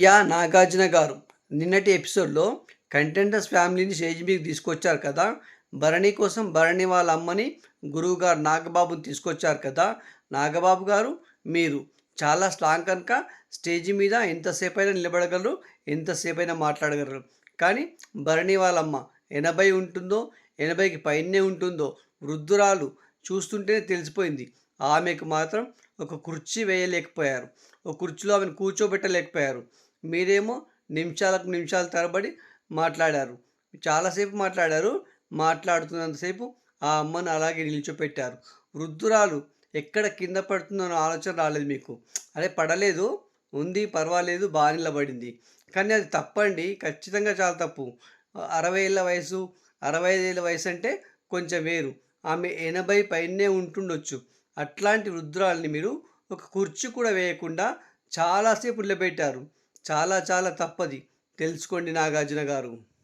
Yeah Nagarjuna గారు. నిన్నటి ఎపిసోడ్లో కంటెంటర్స్ ఫ్యామిలీని స్టేజ్ మీకు తీసుకొచ్చారు కదా. భరణి కోసం భరణి వాళ్ళ అమ్మని గురువుగారు నాగబాబుని తీసుకొచ్చారు కదా. నాగబాబు గారు మీరు చాలా స్ట్రాంగ్ కనుక స్టేజ్ మీద ఎంతసేపు అయినా నిలబడగలరు ఎంతసేపు అయినా మాట్లాడగలరు. కానీ భరణి వాళ్ళమ్మ ఎనభై ఉంటుందో ఎనభైకి పైనే ఉంటుందో వృద్ధురాలు చూస్తుంటేనే తెలిసిపోయింది. ఆమెకు మాత్రం ఒక కుర్చీ వేయలేకపోయారు. ఒక కుర్చీలో ఆమెను కూర్చోబెట్టలేకపోయారు. మీరేమో నిమిషాలకు నిమిషాల తరబడి మాట్లాడారు. చాలాసేపు మాట్లాడారు. మాట్లాడుతున్నంతసేపు ఆ అమ్మను అలాగే నిల్చోపెట్టారు. వృద్ధురాలు ఎక్కడ కింద పడుతుందో ఆలోచన రాలేదు మీకు. అదే పడలేదు. ఉంది పర్వాలేదు బాగా నిలబడింది. కానీ అది తప్పండి. ఖచ్చితంగా చాలా తప్పు. అరవై ఏళ్ళ వయసు అరవై ఐదేళ్ళ వయసు అంటే కొంచెం వేరు. ఆమె ఎనభై పైనే ఉంటుండొచ్చు. అట్లాంటి వృద్ధురాలని మీరు ఒక కుర్చీ కూడా వేయకుండా చాలాసేపు నిలబెట్టారు. చాలా చాలా తప్పది. తెలుసుకోండి నాగార్జున గారు.